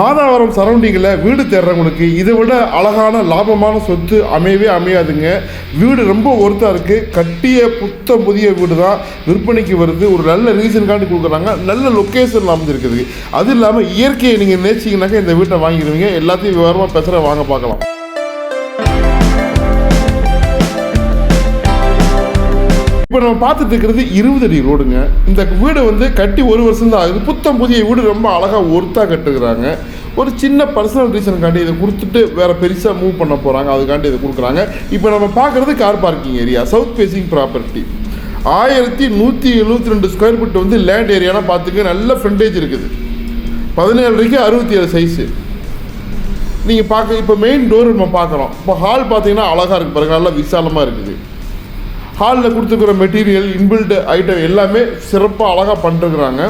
மாதாவரம் சரௌண்டிங்கில் வீடு தேடுறவங்களுக்கு இதை விட அழகான லாபமான சொத்து அமையவே அமையாதுங்க. வீடு ரொம்ப ஒருத்தாக இருக்குது கட்டிய புத்த புதிய வீடு தான் விற்பனைக்கு வருது. ஒரு நல்ல ரீசன்காண்டி கொடுக்குறாங்க. நல்ல லொக்கேஷன் அமைஞ்சிருக்குது. அது இல்லாமல் இயற்கையை நீங்கள் நேசிங்கனாக்கா இந்த வீட்டை வாங்கிடுவீங்க. எல்லாத்தையும் விவரமாக பேசுகிற வாங்க பார்க்கலாம். நம்ம பார்த்துட்டு இருக்கிறது இருபது அடி ரோடுங்க. இந்த வீடு வந்து கட்டி ஒரு வருஷம் தான் ஆகுது. புத்தம் புதிய வீடு ரொம்ப அழகாக ஒருத்தாக கட்டுக்கிறாங்க ஒரு சின்ன பர்சனல் ரீசனுக்காண்டி இதை கொடுத்துட்டு வேறு பெருசாக மூவ் பண்ண போகிறாங்க அதுக்காண்டி இதை கொடுக்குறாங்க. இப்போ நம்ம பார்க்குறது car parking area south facing property ஆயிரத்தி நூற்றி எழுபத்தி ரெண்டு ஸ்கொயர் ஃபீட் வந்து லேண்ட் ஏரியானா பார்த்துக்க நல்ல ஃப்ரண்டேஜ் இருக்குது. பதினேழரைக்கு அறுபத்தி ஏழு சைஸு நீங்கள் பார்க்க இப்போ மெயின் டோர் நம்ம பார்க்குறோம். இப்போ ஹால் பார்த்தீங்கன்னா அழகாக இருக்குது பாருங்க. நல்லா விசாலமாக இருக்குது. ஹாலில் கொடுத்துருக்குற மெட்டீரியல் இன்பில்ட் ஐட்டம் எல்லாமே சிறப்பாக அழகாக பண்ணிருக்கிறாங்க.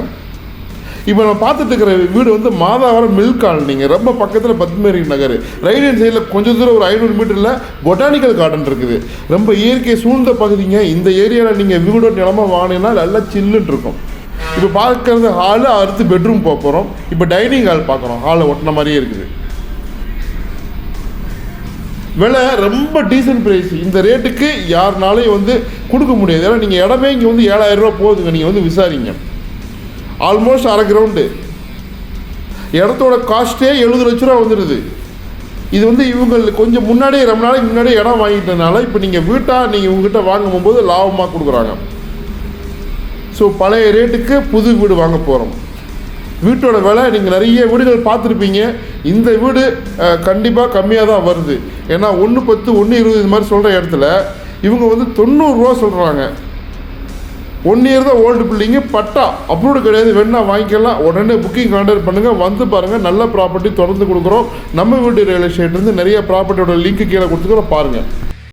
இப்போ நம்ம பார்த்துட்டுருக்கிற வீடு வந்து மாதாவரம் மில்க் காலனிங்க ரொம்ப பக்கத்தில் பத்மேரி நகர். ரைட் ஹேண்ட் சைடில் கொஞ்சம் தூரம் ஒரு ஐநூறு மீட்டரில் பொட்டானிக்கல் கார்டன் இருக்குது. ரொம்ப இயற்கை சூழ்ந்த பகுதிங்க. இந்த ஏரியாவில் நீங்கள் வீடோ நிலமாக வாங்கினீங்கன்னா நல்லா சில்லுன்னு இருக்கும். இப்போ பார்க்குறது ஹாலு அடுத்து பெட்ரூம் போக போகிறோம் இப்போ டைனிங் ஹால் பார்க்குறோம். ஹாலில் ஒட்டின மாதிரியே இருக்குது. விலை ரொம்ப டீசன்ட் ப்ரைஸ் இந்த ரேட்டுக்கு யாருனாலையும் வந்து கொடுக்க முடியாது. ஏன்னா நீங்கள் இடமே இங்கே வந்து ஏழாயிரம் ரூபா போகுதுங்க. நீங்கள் வந்து விசாரிங்க. ஆல்மோஸ்ட் அரை கிரவுண்டு இடத்தோட காஸ்ட்டே எழுபது லட்ச ரூபா வந்துடுது. இது வந்து இவங்க கொஞ்சம் முன்னாடியே ரொம்ப நாளைக்கு முன்னாடியே இடம் வாங்கிட்டனால இப்போ நீங்கள் வீட்டாக நீங்கள் உங்ககிட்ட வாங்கும் போது லாபமாக கொடுக்குறாங்க. ஸோ பழைய ரேட்டுக்கு புது வீடு வாங்க போகிறோம் வீட்டோட விலை நீங்கள் நிறைய வீடுகள் பார்த்துருப்பீங்க. இந்த வீடு கண்டிப்பாக கம்மியாக தான் வருது. ஏன்னா ஒன்று பத்து ஒன்று இருபது இது மாதிரி சொல்கிற இடத்துல இவங்க வந்து தொண்ணூறுரூவா சொல்கிறாங்க ஒன் இயர் தான் ஓல்டு பில்டிங்கு பட்டா அப்ரூவ்டு கிடையாது. வேணா வாங்கிக்கலாம். உடனே புக்கிங் கான்டாக்ட் பண்ணுங்கள் வந்து பாருங்கள் நல்ல ப்ராப்பர்ட்டி தொடர்ந்து கொடுக்குறோம். நம்ம வீட்டு ரியல் எஸ்டேட்லேருந்து நிறைய ப்ராப்பர்ட்டியோட லிங்க் கீழே கொடுத்துக்கிறோம். பாருங்கள்